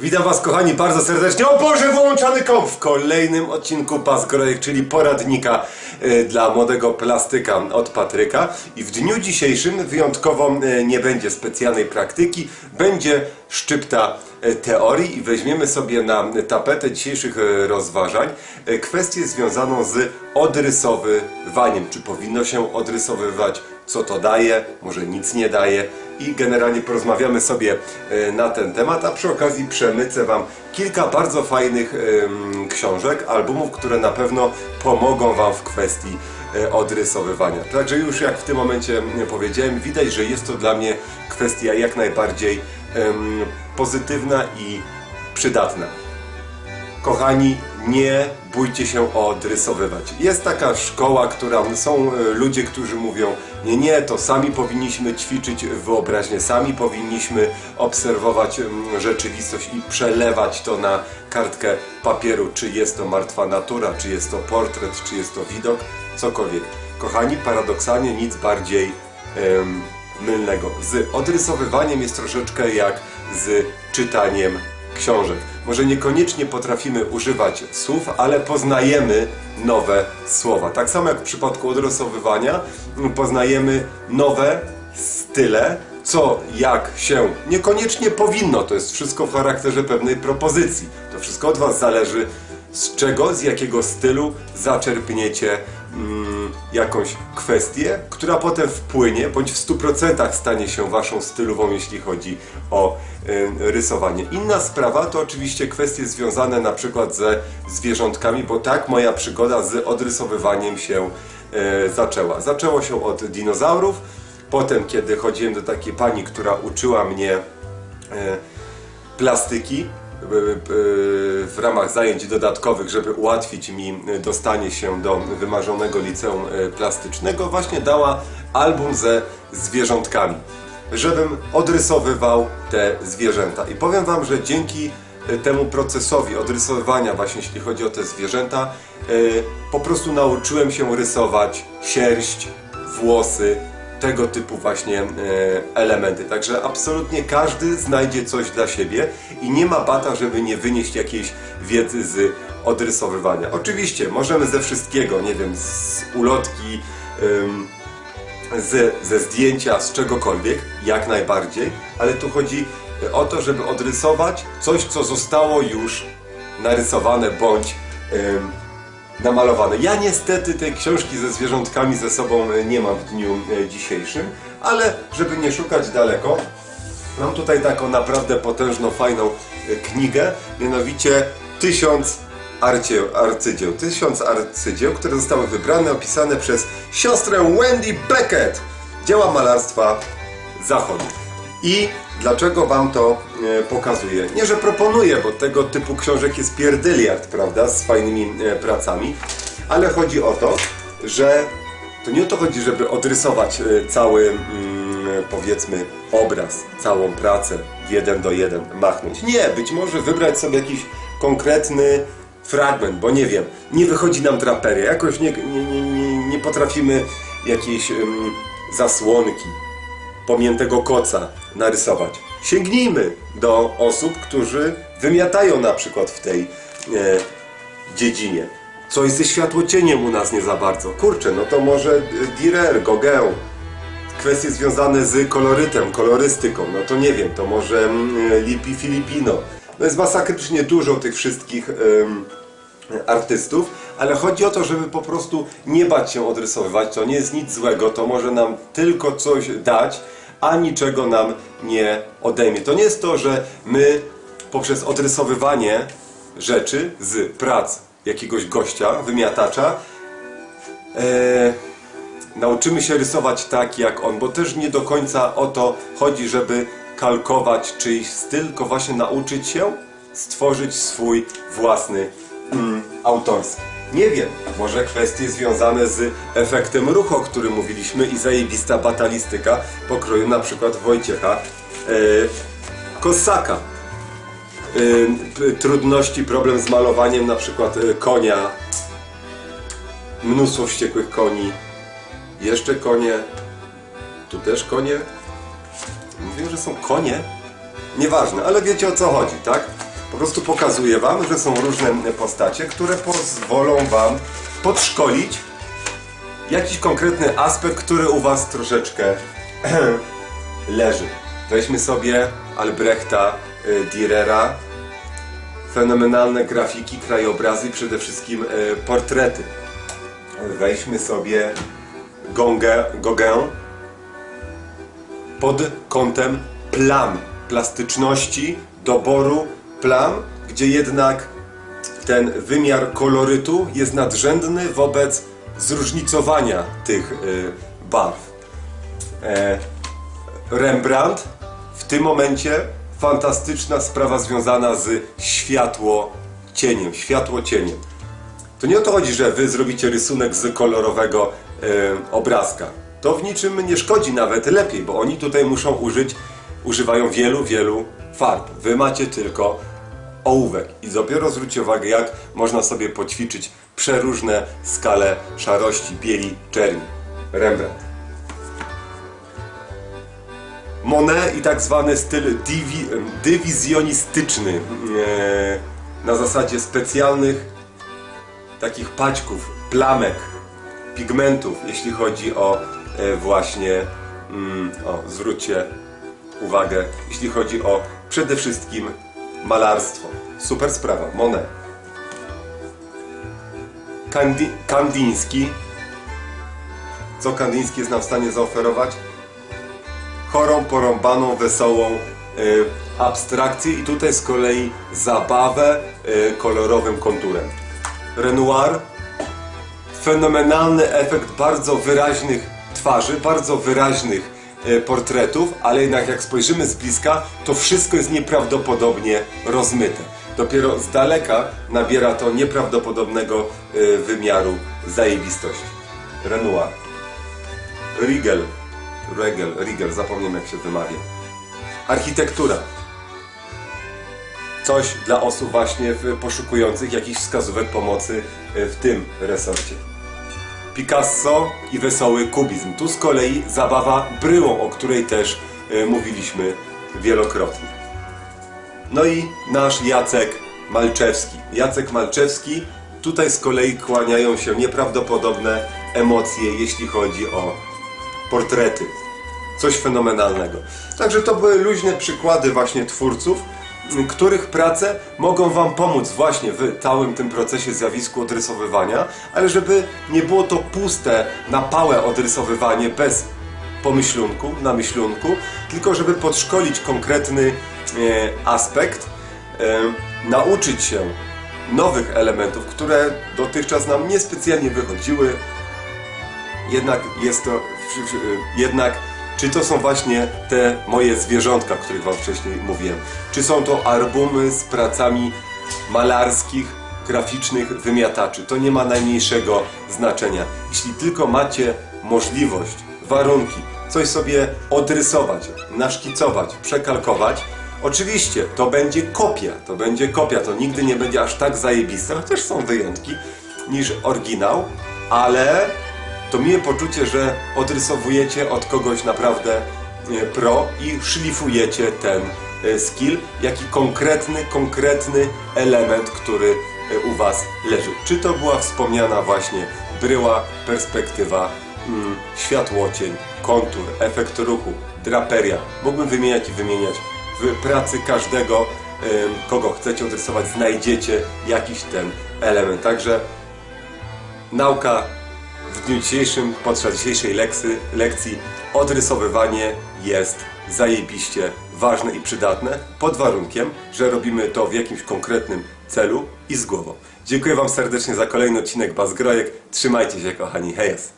Witam Was kochani bardzo serdecznie. O Boże, wyłączony komp w kolejnym odcinku Pasgrojek, czyli poradnika e, dla młodego plastyka od Patryka. I w dniu dzisiejszym wyjątkowo e, nie będzie specjalnej praktyki, będzie szczypta e, teorii i weźmiemy sobie na tapetę dzisiejszych rozważań kwestię związaną z odrysowywaniem. Czy powinno się odrysowywać, co to daje, może nic nie daje i generalnie porozmawiamy sobie e, na ten temat, a przy okazji przemycę Wam kilka bardzo fajnych książek, albumów, które na pewno pomogą Wam w kwestii e, odrysowywania. Także już jak w tym momencie powiedziałem, widać, że jest to dla mnie kwestia jak najbardziej pozytywna i przydatna. Kochani, nie bójcie się odrysowywać. Jest taka szkoła, która są e, ludzie, którzy mówią: Nie, nie, to sami powinniśmy ćwiczyć wyobraźnię, sami powinniśmy obserwować rzeczywistość i przelewać to na kartkę papieru. Czy jest to martwa natura, czy jest to portret, czy jest to widok, cokolwiek. Kochani, paradoksalnie nic bardziej mylnego. Z odrysowywaniem jest troszeczkę jak z czytaniem książek. Może niekoniecznie potrafimy używać słów, ale poznajemy nowe słowa. Tak samo jak w przypadku odrysowywania mm, poznajemy nowe style, co, jak się niekoniecznie powinno. To jest wszystko w charakterze pewnej propozycji. To wszystko od Was zależy, z czego, z jakiego stylu zaczerpniecie jakąś kwestię, która potem wpłynie, bądź w 100% stanie się Waszą stylową, jeśli chodzi o y, rysowanie. Inna sprawa to oczywiście kwestie związane na przykład ze zwierzątkami, bo tak moja przygoda z odrysowywaniem się y, zaczęła. Zaczęło się od dinozaurów, potem kiedy chodziłem do takiej pani, która uczyła mnie y, plastyki w ramach zajęć dodatkowych, żeby ułatwić mi dostanie się do wymarzonego liceum y, plastycznego, właśnie dała album ze zwierzątkami, żebym odrysowywał te zwierzęta. I powiem Wam, że dzięki y, temu procesowi odrysowywania, właśnie jeśli chodzi o te zwierzęta, y, po prostu nauczyłem się rysować sierść, włosy, tego typu właśnie e, elementy. Także absolutnie każdy znajdzie coś dla siebie i nie ma bata, żeby nie wynieść jakiejś wiedzy z odrysowywania. Oczywiście możemy ze wszystkiego, nie wiem, z ulotki, z, ze zdjęcia, z czegokolwiek, jak najbardziej, ale tu chodzi o to, żeby odrysować coś, co zostało już narysowane bądź namalowane. Ja niestety tej książki ze zwierzątkami ze sobą e, nie mam w dniu e, dzisiejszym, ale żeby nie szukać daleko, mam tutaj taką naprawdę potężną, fajną e, knigę, mianowicie Tysiąc arcie, arcydzieł. Tysiąc arcydzieł, które zostały wybrane, opisane przez siostrę Wendy Beckett, dzieła malarstwa zachodu. I dlaczego Wam to e, pokazuję? Nie, że proponuję, bo tego typu książek jest pierdyliard, prawda, z fajnymi e, pracami, ale chodzi o to, że to nie o to chodzi, żeby odrysować e, cały, mm, powiedzmy, obraz, całą pracę jeden do jeden, machnąć. Nie, być może wybrać sobie jakiś konkretny fragment, bo nie wiem, nie wychodzi nam draperia, jakoś nie, nie, nie, nie, potrafimy jakiejś zasłonki, pomiętego koca narysować. Sięgnijmy do osób, którzy wymiatają na przykład w tej e, dziedzinie. Coś ze światłocieniem u nas nie za bardzo. Kurczę, no to może e, Dürer, Gauguin, kwestie związane z kolorytem, kolorystyką, no to nie wiem, to może mm, Lippi Filipino. No jest masakrycznie dużo tych wszystkich em, artystów, ale chodzi o to, żeby po prostu nie bać się odrysowywać, to nie jest nic złego, to może nam tylko coś dać, a niczego nam nie odejmie. To nie jest to, że my poprzez odrysowywanie rzeczy z prac jakiegoś gościa, wymiatacza, e, nauczymy się rysować tak jak on, bo też nie do końca o to chodzi, żeby kalkować czyjś styl, tylko właśnie nauczyć się stworzyć swój własny mm, autorski. Nie wiem, może kwestie związane z efektem ruchu, o którym mówiliśmy i zajebista batalistyka pokroju przykład Wojciecha e, Kosaka. P- trudności, problem z malowaniem na przykład y, konia, mnóstwo wściekłych koni, jeszcze konie, tu też konie, mówię, że są konie, nieważne, ale wiecie o co chodzi, tak? Po prostu pokazuję Wam, że są różne postacie, które pozwolą Wam podszkolić jakiś konkretny aspekt, który u Was troszeczkę leży. Weźmy sobie Albrechta y, Dürera, fenomenalne grafiki, krajobrazy i przede wszystkim y, portrety. Weźmy sobie Gauguin pod kątem plam, plastyczności, doboru plam, gdzie jednak ten wymiar kolorytu jest nadrzędny wobec zróżnicowania tych y, barw. E, Rembrandt w tym momencie fantastyczna sprawa związana z światło cieniem, światło cieniem. To nie o to chodzi, że wy zrobicie rysunek z kolorowego e, obrazka. To w niczym nie szkodzi, nawet lepiej, bo oni tutaj muszą użyć, używają wielu, wielu farb. Wy macie tylko ołówek i dopiero zwróćcie uwagę, jak można sobie poćwiczyć przeróżne skale szarości, bieli, czerni. Rembrandt. Monet i tak zwany styl dywizjonistyczny e, na zasadzie specjalnych takich paćków, plamek, pigmentów, jeśli chodzi o e, właśnie, mm, o, zwróćcie uwagę, jeśli chodzi o przede wszystkim malarstwo. Super sprawa, Monet. Kandi, Kandiński. Co Kandiński jest nam w stanie zaoferować? chorą, porąbaną, wesołą y, abstrakcję i tutaj z kolei zabawę y, kolorowym konturem. Renoir fenomenalny efekt bardzo wyraźnych twarzy, bardzo wyraźnych portretów, ale jednak jak spojrzymy z bliska, to wszystko jest nieprawdopodobnie rozmyte. Dopiero z daleka nabiera to nieprawdopodobnego y, wymiaru zajebistości. Renoir. Riegel. Regel, Riegel, zapomniałem jak się wymawia. Architektura. Coś dla osób właśnie poszukujących jakichś wskazówek pomocy e, w tym resorcie. Picasso i wesoły kubizm. Tu z kolei zabawa bryłą, o której też e, mówiliśmy wielokrotnie. No i nasz Jacek Malczewski. Jacek Malczewski, tutaj z kolei kłaniają się nieprawdopodobne emocje, jeśli chodzi o portrety. Coś fenomenalnego. Także to były luźne przykłady właśnie twórców, których prace mogą Wam pomóc właśnie w całym tym procesie zjawisku odrysowywania, ale żeby nie było to puste, napałe odrysowywanie bez pomyślunku, namyślunku, tylko żeby podszkolić konkretny e, aspekt, e, nauczyć się nowych elementów, które dotychczas nam niespecjalnie wychodziły, jednak jest to, jednak czy to są właśnie te moje zwierzątka, o których Wam wcześniej mówiłem? Czy są to albumy z pracami malarskich, graficznych wymiataczy? To nie ma najmniejszego znaczenia. Jeśli tylko macie możliwość, warunki, coś sobie odrysować, naszkicować, przekalkować, oczywiście to będzie kopia, to będzie kopia, to nigdy nie będzie aż tak zajebiste, chociaż są wyjątki, niż oryginał, ale to miłe poczucie, że odrysowujecie od kogoś naprawdę e, pro i szlifujecie ten e, skill, jaki konkretny, konkretny element, który e, u Was leży. Czy to była wspomniana właśnie bryła, perspektywa, mm, światłocień, kontur, efekt ruchu, draperia. Mógłbym wymieniać i wymieniać. W pracy każdego, kogo chcecie odrysować, znajdziecie jakiś ten element. Także nauka w dniu dzisiejszym, podczas dzisiejszej lekcji, lekcji odrysowywanie jest zajebiście ważne i przydatne pod warunkiem, że robimy to w jakimś konkretnym celu i z głową. Dziękuję Wam serdecznie za kolejny odcinek Bazgrojek. Trzymajcie się kochani, hejs!